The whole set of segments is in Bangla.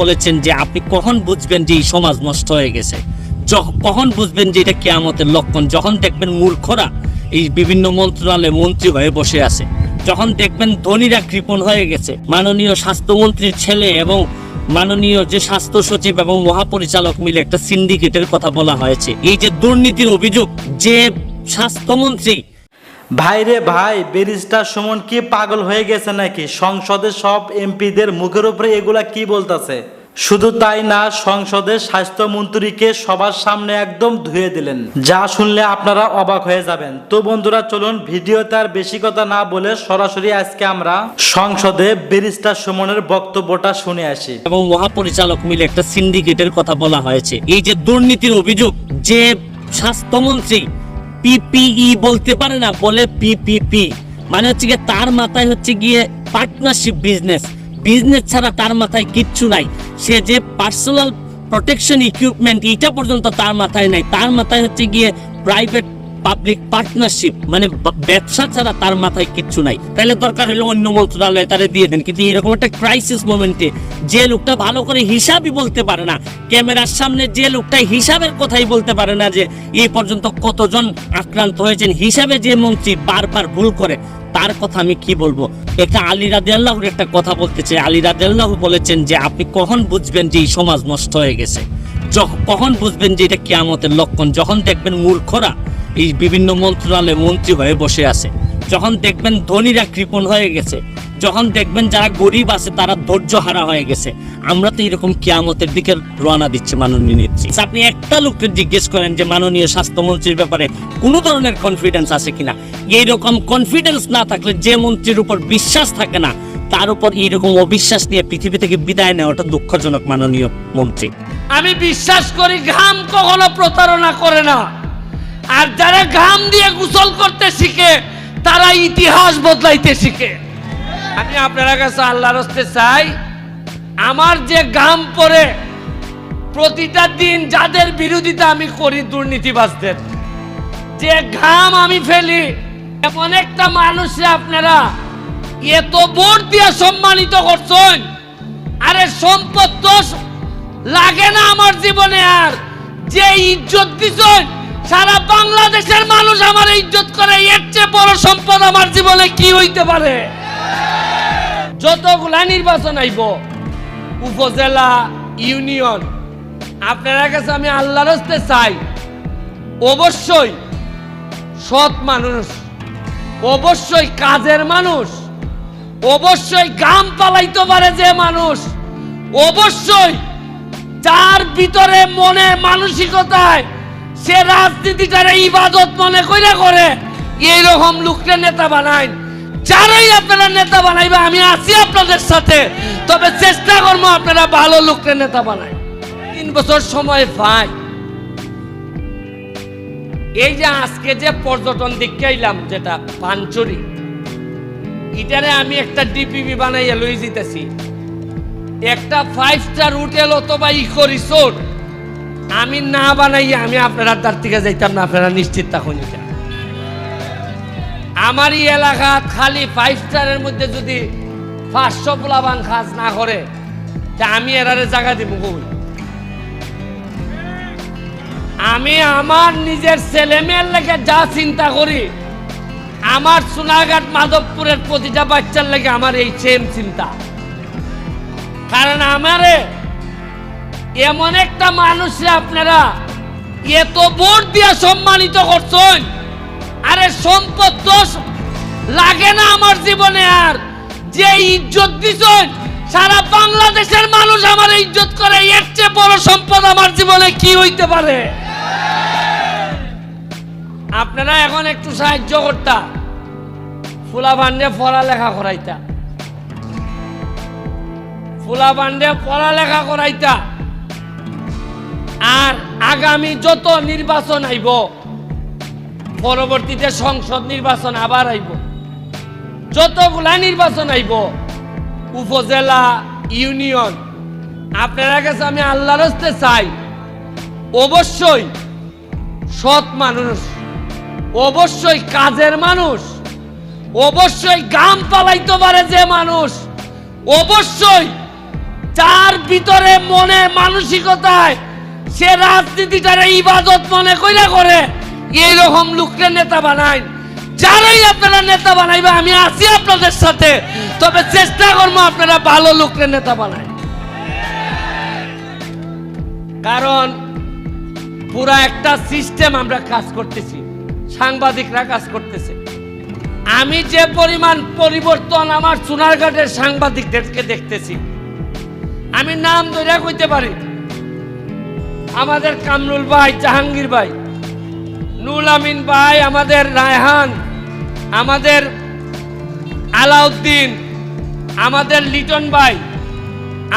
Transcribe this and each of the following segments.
বলেছেন যে আপনি কখন বুঝবেন যে এই সমাজ নষ্ট হয়ে গেছে? কখন বুঝবেন যে এটা কেয়ামতের লক্ষণ? যখন দেখবেন মূর্খরা এই বিভিন্ন মন্ত্রণালয়ে মন্ত্রী হয়ে বসে আছে, যখন দেখবেন ধনীরা কৃপণ হয়ে গেছে, মাননীয় স্বাস্থ্যমন্ত্রীর ছেলে এবং মাননীয় যে স্বাস্থ্য সচিব এবং মহাপরিচালক মিলে একটা সিন্ডিকেটের কথা বলা হয়েছে। এই যে দুর্নীতির অভিযোগ, যে স্বাস্থ্যমন্ত্রী ভাইরে ভাই, ব্যারিস্টার সুমন কি পাগল হয়ে গেছে নাকি? সংসদে সব এমপিদের মুখের উপরে এগুলা কি বলতেছে? শুধু তাই না, সংসদের স্বাস্থ্যমন্ত্রীকে সবার সামনে একদম ধুয়ে দিলেন। যা শুনলে আপনারা অবাক হয়ে যাবেন। তো বন্ধুরা, চলুন ভিডিওতে আর বেশি কথা না বলে সরাসরি আজকে আমরা সংসদে ব্যারিস্টার সুমনের বক্তব্যটা শুনে আসি। এবং মহাপরিচালক মিলে একটা সিন্ডিকেটের কথা বলা হয়েছে। এই যে দুর্নীতির অভিযোগ, যে স্বাস্থ্যমন্ত্রী পিপিই বলতে পারে না, বলে পিপিপি মানে হচ্ছে গিয়ে তার মাথায় হচ্ছে গিয়ে পার্টনারশিপ বিজনেস বিজনেস ছাড়া তার মাথায় কিচ্ছু নাই। সে যে পার্সোনাল প্রোটেকশন ইকুইপমেন্ট এটা পর্যন্ত তার মাথায় নাই। তার মাথায় হচ্ছে গিয়ে প্রাইভেট পাবলিক পার্টনারশিপ মানে ব্যবসা ছাড়া তার মাথায় কিচ্ছু নাই। তাহলে দরকার হলে অন্য মন্ত্রণালয়ে তারা দিয়ে দেন। কিন্তু এরকম একটা ক্রাইসিস মোমেন্টে যে লোকটা ভালো করে হিসাবই বলতে পারে না, ক্যামেরার সামনে যে লোকটা হিসাবের কথাই বলতে পারে না যে এই পর্যন্ত কতজন আক্রান্ত হয়েছেন, হিসাবে যে মন্ত্রী বারবার ভুল করে, তার কথা আমি কি বলব? এটা আলী রাদে আল্লাহর একটা কথা বলতে চাই। আলী রাদে আল্লাহ বলেছেন যে, আপনি কখন বুঝবেন যে এই সমাজ নষ্ট হয়ে গেছে? যখ- কখন বুঝবেন যে এটা কেয়ামতের লক্ষণ? যখন দেখবেন মূর্খরা এই বিভিন্ন মন্ত্রণালয়ে মন্ত্রী হয়ে বসে আছে। যখন দেখবেন ধনীরা কৃপণ হয়ে গেছে যখন দেখবেন যারা গরিব আছে তারা ধৈর্য হারা হয়ে গেছে। আমরা তো এরকম কেয়ামতের দিকে রওনা দিচ্ছি মাননীয় নেত্রী। আচ্ছা, আপনি একটা লোককে জিজ্ঞেস করেন যে মাননীয় স্বাস্থ্যমন্ত্রীর ব্যাপারে কোনো ধরনের কনফিডেন্স আছে কিনা? এইরকম কনফিডেন্স না থাকলে যে মন্ত্রীর উপর বিশ্বাস থাকে না তার উপর এইরকম অবিশ্বাস নিয়ে পৃথিবী থেকে বিদায় নেওয়াটা দুঃখজনক মাননীয় মন্ত্রী। আমি বিশ্বাস করি ঘাম কখনো প্রতারণা করে না। আর যারা ঘাম দিয়ে গোসল করতে শিখে তারা ইতিহাস বদলাইতে শিখে। আমি আপনার কাছে আল্লাহর হস্তে চাই, আমার যে ঘাম পরে প্রতিটা দিন যাদের বিরোধিতা আমি করি দুর্নীতিবাজদের, যে ঘাম আমি ফেলি, এমন একটা মানুষে আপনারা এত ভোট দিয়ে সম্মানিত করছেন, আরে সম্পদ তো লাগে না আমার জীবনে আর, যে ইজ্জত দিছেন সারা বাংলাদেশের মানুষ আমার ইজ্জত করে, এর চেয়ে বড় সম্পদ আমার জীবনে কি হইতে পারে? যতগুলা নির্বাচন আইব, উপজেলা, ইউনিয়ন, আপনার কাছে আমি আল্লাহর হস্তে চাই, অবশ্যই সৎ মানুষ, অবশ্যই কাজের মানুষ, অবশ্যই গাম পালাইতে পারে যে মানুষ, অবশ্যই যার ভিতরে মনে মানসিকতায় সে রাজনীতিটারে ইবাদত মনে করে করে, এইরকম লোককে নেতা বানায়। যারাই আপনারা নেতা বানাইবে, আমি আছি আপনাদের সাথে। তবে চেষ্টা করব আপনারা ভালো লোককে নেতা বানায়। তিন বছর সময় পায়। এই যে আজকে যে পর্যটন দিকে এলাম যেটা পাঞ্চরি এটারে আমি একটা ডিপিবি বানাইয়া লই যেতেছি একটা ফাইভ স্টার হোটেল অথবা ইকো রিসোর্ট। আমি না বানাইয়া আমি আপনার তার থেকে যাইতাম না, আপনারা নিশ্চিত এটা। আমার এই এলাকা খালি ফাইভ স্টারের মধ্যে যদি পাঁচশো পোলাবান কাজ না করে, তা আমি এরারে জায়গা দিব আমি আমার নিজের ছেলে মেয়ের লেগে যা চিন্তা করি, আমার সোনাঘাট মাধবপুরের প্রতিটা বাচ্চার লেগে আমার এই সেম চিন্তা। কারণ আমারে এমন একটা মানুষে আপনারা এত ভোট দিয়ে সম্মানিত করছেন। আরে সম্পদ দোষ লাগে না আমার জীবনে আর। যে ইজ্জত দিছেন, সারা বাংলাদেশের মানুষ আমার ইজ্জত করে, এর চেয়ে বড় সম্পদ আমার জীবনে কি হইতে পারে? আপনারা এখন একটু সাহায্য করতা। ফুলা বান্ডে পড়ালেখা করাইতা। ফুলা বান্ডে পড়ালেখা করাইতা। আর আগামী যত নির্বাচন আইব, পরবর্তীতে সংসদ নির্বাচন আবার আইব। যতগুলা নির্বাচন আইব, উপজেলা, ইউনিয়ন, আপনার কাছে আমি আল্লাহর হস্তে চাই, অবশ্যই সৎ মানুষ, অবশ্যই কাজের মানুষ, অবশ্যই গাম পালাইতে পারে যে মানুষ, অবশ্যই যার ভিতরে মনে মানসিকতায় সে রাজনীতিটারে ইবাদত মনে কইরা করে। এইরকম লোককে নেতা বানায়। যারাই আপনারা নেতা বানাইবে, আমি আছি আপনাদের সাথে। তবে চেষ্টা করব আপনারা ভালো লোককে নেতা বানায়। কারণ পুরা একটা সিস্টেম আমরা কাজ করতেছি। সাংবাদিকরা কাজ করতেছে। আমি যে পরিমাণ পরিবর্তন আমার সোনারঘাটের সাংবাদিকদেরকে দেখতেছি, আমি নাম ধরে কইতে পারি। আমাদের কামরুল ভাই, জাহাঙ্গীর ভাই নুল আমিন ভাই, আমাদের রায়হান, আমাদের আলাউদ্দিন, আমাদের লিটন ভাই,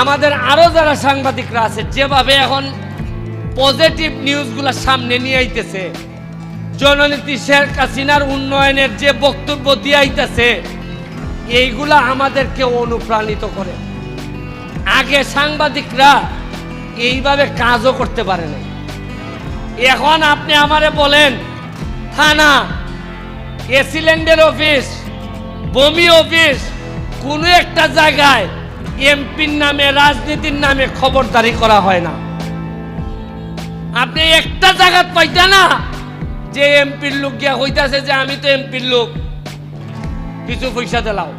আমাদের আরও যারা সাংবাদিকরা আছে, যেভাবে এখন পজিটিভ নিউজগুলো সামনে নিয়ে আইতেছে জননীতি শেখ হাসিনার উন্নয়নের যে বক্তব্য দিয়ে আইতেছে, এইগুলা আমাদেরকে অনুপ্রাণিত করে। আগে সাংবাদিকরা এইভাবে কাজও করতে পারে না এখন আপনি আমারে বলেন থানা এসিল্যান্ডের অফিস, বমি অফিস, কোনো একটা জায়গায় এমপির নামে, রাজনীতির নামে খবরদারি করা হয় না। আপনি একটা জায়গা পাইতা না যে এমপির লোক গিয়া হইতাছে যে আমি তো এমপির লোক। কিছু পয়সা দিলাও।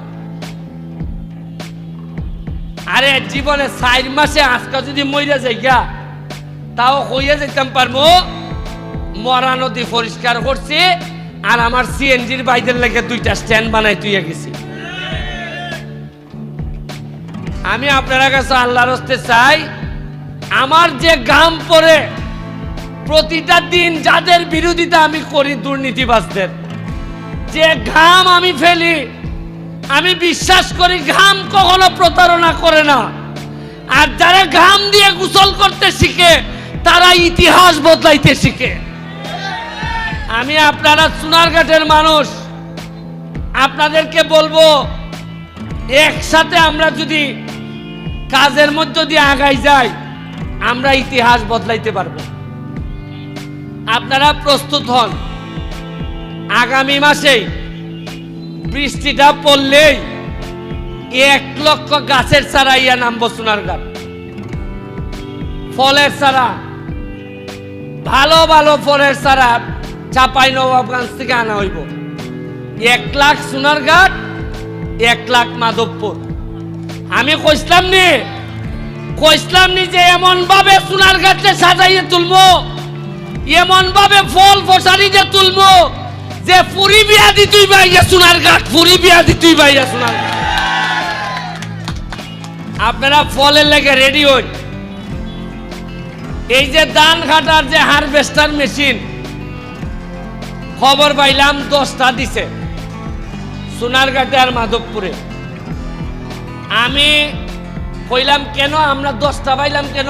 আরে, জীবনে চার মাসে আজকা যদি মইরা যাই গা তাও হইয়া যেতাম পারব মরা নদী পরিষ্কার করছি, আর আমার সিএনজির বাইদের লেগে দুইটা স্ট্যান্ড বানাই তুইয়া গেছি। আমি আপনার কাছে আল্লাহর হস্তে চাই, আমার যে গাম পরে প্রতিটা দিন যাদের বিরোধিতা আমি করি দুর্নীতিবাজদের, যে ঘাম আমি ফেলি আমি বিশ্বাস করি ঘাম কখনো প্রতারণা করে না। আর যারা ঘাম দিয়ে গোসল করতে শিখে, তারা ইতিহাস বদলাইতে শিখে। আমি আপনারা সোনারঘাটের মানুষ, আপনাদেরকে বলব, একসাথে আমরা যদি কাজের মধ্য দিয়ে আগাই যাই, আমরা ইতিহাস বদলাইতে পারব। আপনারা প্রস্তুত হন। আগামী মাসেই বৃষ্টিটা পড়লেই এক লক্ষ গাছের চারা ইয়া নামবো সোনারঘাট ফলের চারা, ভালো ভালো ফলের চারা চাপাই নবাবগঞ্জ থেকে আনা হইব। এক লাখ সোনারঘাট এক লাখ মাধবপুর। আমি কইসলাম নি কইসলাম নি যে এমন ভাবে সোনার গাছকে সাজাইয়ে তুলবো এমন ভাবে ফল ফসারি যে তুলবো যে পুরি বিয়া দি তুই বাইয়া সোনার গাছ পুরি বিয়া দি তুই বাইয়া সোনার ঘাট। আপনারা ফলের লেগে রেডি হন। এই যে ধান কাটার যে হারভেস্টার মেশিন খবর পাইলাম দশটা দিছে। সোনারঘাটে আর মাধবপুরে। আমি কইলাম, কেন আমরা দশটা পাইলাম কেন?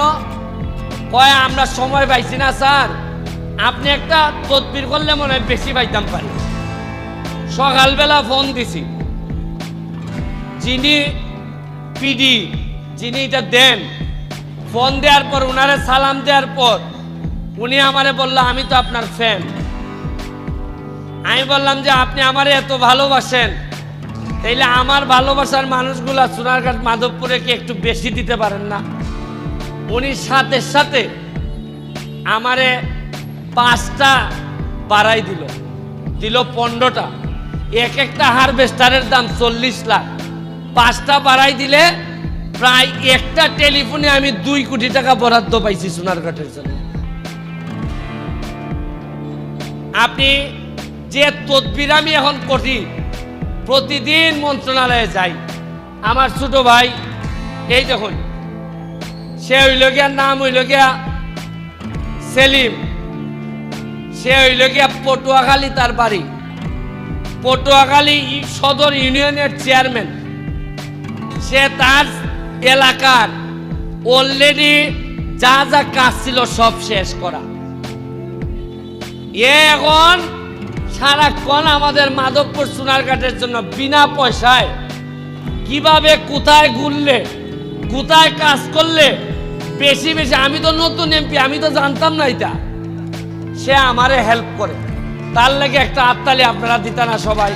কয়, আমরা সময় পাইছি না, স্যার। আপনি একটা তদবির করলে মনে হয় বেশি পাইতাম পারি। সকালবেলা ফোন দিছি। যিনি পিডি যিনি এটা দেন, ফোন দেওয়ার পর, উনারে সালাম দেওয়ার পর, উনি আমারে বলল, আমি তো আপনার ফ্যান আমি বললাম যে, আপনি আমারে এত ভালোবাসেন, তাইলে আমার ভালোবাসার মানুষগুলা সোনারঘাট মাধবপুরে কি একটু বেশি দিতে পারেন না? উনি সাথে সাথে আমারে পাঁচটা বাড়াই দিল। দিল পনেরোটা। এক একটা হারভেস্টারের দাম চল্লিশ লাখ। পাঁচটা বাড়াই দিলে প্রায় একটা টেলিফোনে আমি দুই কোটি টাকা বরাদ্দ পাইছি সোনারঘাটের জন্য। আপনি যে তদবির আমি এখন করি, প্রতিদিন মন্ত্রণালয়ে যাই। আমার ছোট ভাই, এই দেখুন, সে হইল গিয়া, নাম হইল গিয়া সেলিম। সে হইল গিয়া পটুয়াখালী তার বাড়ি। পটুয়াখালী সদর ইউনিয়নের চেয়ারম্যান। সে তার এলাকার অলরেডি যা যা কাজ ছিল সব শেষ করা। এ এখন সারাক্ষণ আমাদের মাধবপুর সোনারঘাটের জন্য বিনা পয়সায় কীভাবে কোথায় ঘুরলে, কোথায় কাজ করলে বেশি বেশি, আমি তো নতুন এমপি, আমি তো জানতাম না এটা। সে আমারে হেল্প করে। তার লাগে একটা আত্মালি আপনারা দিতা না সবাই।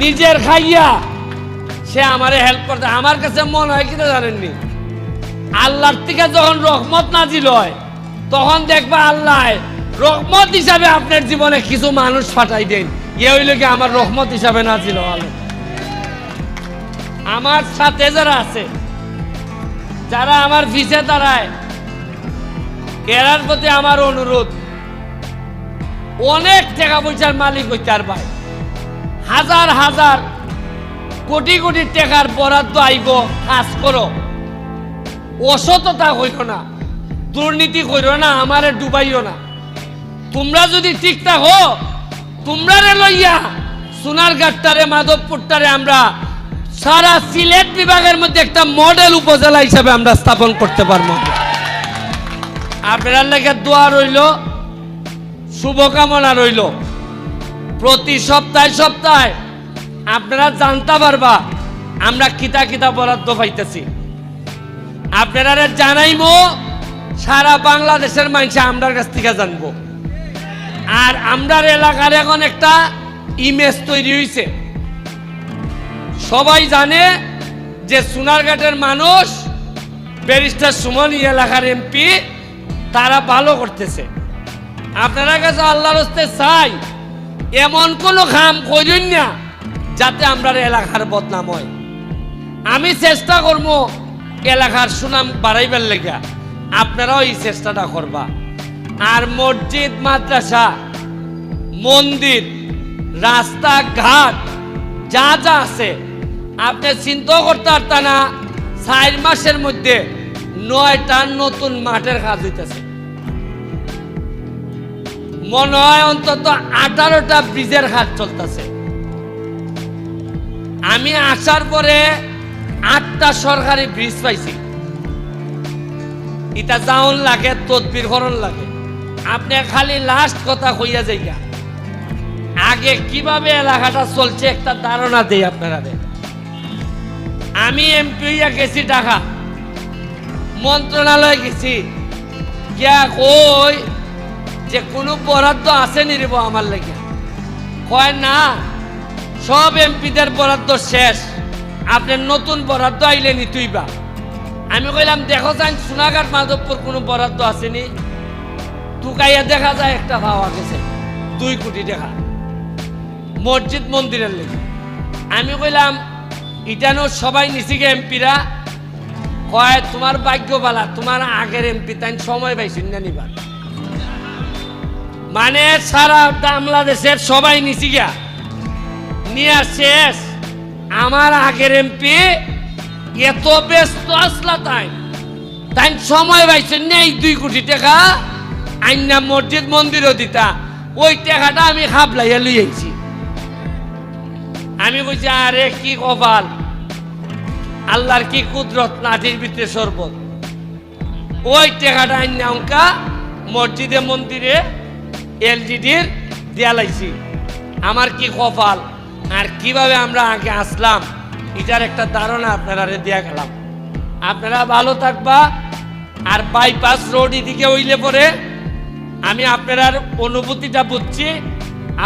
নিজের খাইয়া সে আমারে হেল্প করতে। আমার কাছে মনে হয় কিনা জানেননি? আল্লাহর থেকে যখন রহমত নাজিল হয়, তখন দেখবা আল্লাহ রহমত হিসাবে আপনার জীবনে কিছু মানুষ ফাটাই দেন। এ হইল কি আমার রহমত হিসাবে নাজিল হওয়ালো আমার সাথে যারা আছে, যারা আমার ভিসে দাঁড়ায় এরার প্রতি আমার অনুরোধ, অনেক টাকা পয়সার মালিক হইতে আর ভাই। হাজার হাজার কোটি কোটি টাকার বরাদ্দ আইব, কাজ করো। অসততা হইল না, দুর্নীতি কইর না, আমারে ডুবাইও না। তোমরা যদি ঠিক থাকো তোমরা রে লইয়া সোনারঘাটটারে মাধবপুরটারে আমরা সারা সিলেট বিভাগের মধ্যে একটা মডেল উপজেলা হিসাবে আমরা স্থাপন করতে পারব। আপনার লেগে দোয়া রইল, শুভকামনা রইল। প্রতি সপ্তাহে সপ্তাহে আপনারা জানতে পারবা, আমরা কিতা কিতা বরাদ্দ পাইতেছি। আপনারা জানাইমো, সারা বাংলাদেশের মানুষ আমরার কাছ থেকে জানব। আর আমরার এলাকার এখন একটা ইমেজ তৈরি হয়েছে সবাই জানে যে সোনারঘাটের মানুষ ব্যারিস্টার সুমন এলাকার এমপি। তারা ভালো করতেছে। আপনারা কাছে আল্লাহর হস্তে চাই, এমন কোনো কাম করেন না, যাতে আমরা এলাকার বদনাম হয়। আমি চেষ্টা করব এলাকার সুনাম বাড়াইবার লেগা, আপনারাও এই চেষ্টাটা করবা। আর মসজিদ, মাদ্রাসা, মন্দির, রাস্তাঘাট, যা যা আছে, আপনি চিন্তা করতে পারতেন না, চার মাসের মধ্যে নয়টা নতুন মাঠের কাজ হইতেছে। মনে হয় অন্তত আঠারোটা ব্রিজের কাজ চলতেছে। আমি আসার পরে আটটা সরকারি ব্রিজ পাইছি। এটা যাওন লাগে, তদবির করণ লাগে। আপনি খালি লাস্ট কথা কইয়া যাইয়া আগে কীভাবে এলাকাটা চলছে একটা ধারণা দেই আপনারা আমি এমপি হইয়া গেছি ঢাকা। মন্ত্রণালয়ে গেছি। গিয়া কই যে কোনো বরাদ্দ আছে নি রেব আমার লেগে? কয় না, সব এমপিদের বরাদ্দ শেষ। আপনার নতুন বরাদ্দ আইলে নি তুইবা আমি কইলাম, দেখো যাই সোনাঘাট মাধবপুর কোনো বরাদ্দ আসেনি টুকাইয়া দেখা যায় একটা পাওয়া গেছে, দুই কোটি টাকা। মসজিদ মন্দিরের লেগে। আমি কইলাম, ইটানো সবাই নিছিগে এমপিরা। কয়, তোমার ভাগ্য বালা তোমার আগের এমপি তাই সময় পাইছেন না নিবার? মানে সারা বাংলাদেশের সবাই নিছি গিয়া। নিয়ে শেষ। আমার আগের এমপি এত ব্যস্ত আসলা তাই। তাই সময় পাইছেন না এই দুই কোটি টাকা। আইনা মসজিদ মন্দিরও দিতা। ওই টাকাটা আমি খাবলাইয়া লই আইছি আমি বলছি, আরে, কি কপাল? আল্লাহর কি কুদরত? নাটির ভিতরে শরবত। ওই টাকাটা আইনা অঙ্কা মসজিদে, মন্দিরে এলজিডির দেয়া লাইছি। আমার কি কপাল? আর কীভাবে আমরা আগে আসলাম? এটার একটা ধারণা আপনারা দেয়া গেলাম। আপনারা ভালো থাকবা, আর বাইপাস রোড এদিকে হইলে পরে আমি আপনার অনুভূতিটা বুঝছি।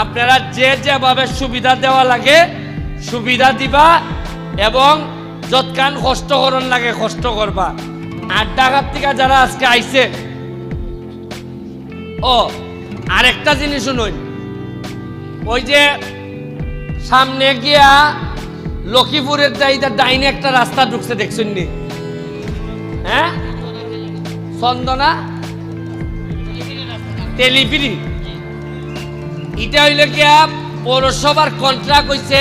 আপনারা যে যেভাবে সুবিধা দেওয়া লাগে, সুবিধা দিবা এবং যৎকান কষ্ট লাগে, কষ্ট করবা। আর ঢাকার থেকে যারা আজকে আইছে, ও, আরেকটা জিনিস শুনুন। ওই যে সামনে গিয়া লক্ষ্মীপুরের যাইতে ডাইনে একটা রাস্তা ঢুকছে, দেখছেন নি? হ্যাঁ? চন্দনা? তেলিপিরি এটা হইল গিয়া পৌরসভার কন্ট্রাক্ট হইছে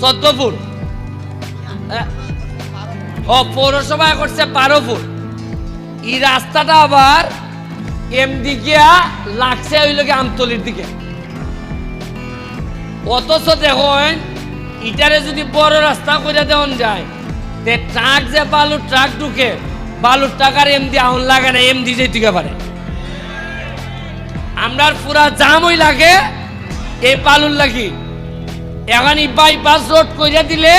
চোদ্দ? ও পৌরসভায় করছে বারো ফুট এই রাস্তাটা আবার এমদি গিয়া লাগছে হইল গিয়া আমতলির দিকে। অথচ দেখুন, ইটারে যদি বড় রাস্তা করে দেওয়ান যায়, তে ট্রাক যে বালুর ট্রাক ঢুকে, বালুর টাকার এমদি আউন লাগে না এমদি যে দিকে পারে। আমরার পুরা জামই লাগে এই বালুর লাগি। এখন বাইপাস রোড করে দিলে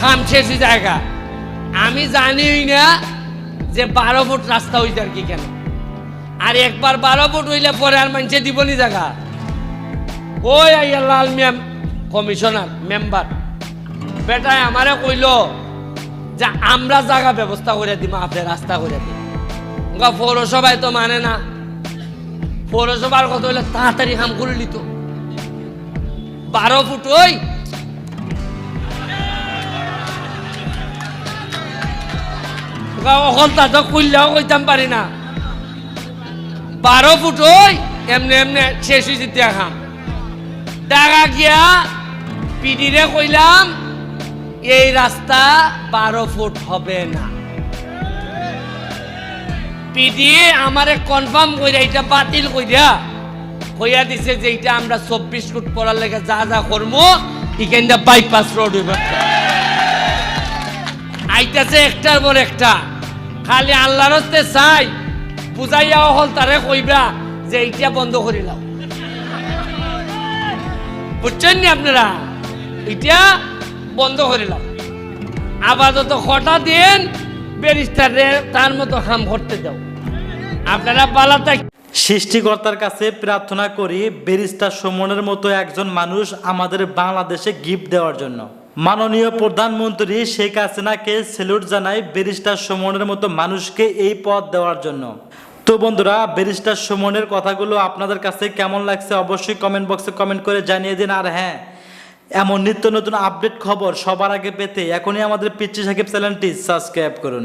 খাম শেষ জায়গা। আমি জানিই না যে বারো ফুট রাস্তা হইতে আর কি কেন। আর একবার বারো ফুট হইলে পরে আর মানুষে দিবনি জায়গা। ওই আইয়া লাল ম্যাম কমিশনার, মেম্বার। বেটায় আমারে কইল যে আমরা জায়গা ব্যবস্থা করে দিব আপনি রাস্তা করে গা পৌরসভায় তো মানে না। পৌরসভার কথা হইলে তাড়াতাড়ি হাম করে নিত। বারো ফুট ওই অকল তা তো কইলেও কইতাম পারি না। বারো ফুট ওই এমনি এমনি শেষ হয়েছে দেখাম দেখা গিয়া পিডিরে কইলাম, এই রাস্তা বারো ফুট হবে না। পিডি আমারে কনফার্ম কইরা এটা বাতিল কইরা কইয়া দিছে যে এটা আমরা চব্বিশ ফুট পড়ার লেগে যা যা করব এখানটা বাইপাস রোড হইব আইতাছে একটার পর একটা। খালি আল্লাহর হস্তে চাই, বুঝাইয়া হল তারে কইবা যে এইটা বন্ধ করিলাম বুঝছেন নি আপনারা? এটা বন্ধ করিলাম আপাতত কটা দিন ব্যারিস্টারে তার মতো কাম করতে দাও। আপনারা পালাতে সৃষ্টিকর্তার কাছে প্রার্থনা করি ব্যারিস্টার সুমনের মতো একজন মানুষ আমাদের বাংলাদেশে গিফট দেওয়ার জন্য। মাননীয় প্রধানমন্ত্রী শেখ হাসিনাকে সেলুট জানাই ব্যারিস্টার সুমনের মতো মানুষকে এই পদ দেওয়ার জন্য। তো বন্ধুরা, ব্যারিস্টার সুমনের কথাগুলো আপনাদের কাছে কেমন লাগছে অবশ্যই কমেন্ট বক্সে কমেন্ট করে জানিয়ে দিন। আর হ্যাঁ এমন নিত্য নতুন আপডেট খবর সবার আগে পেতে এখনই আমাদের পিচ্ছি সাকিব চ্যানেলটি সাবস্ক্রাইব করুন।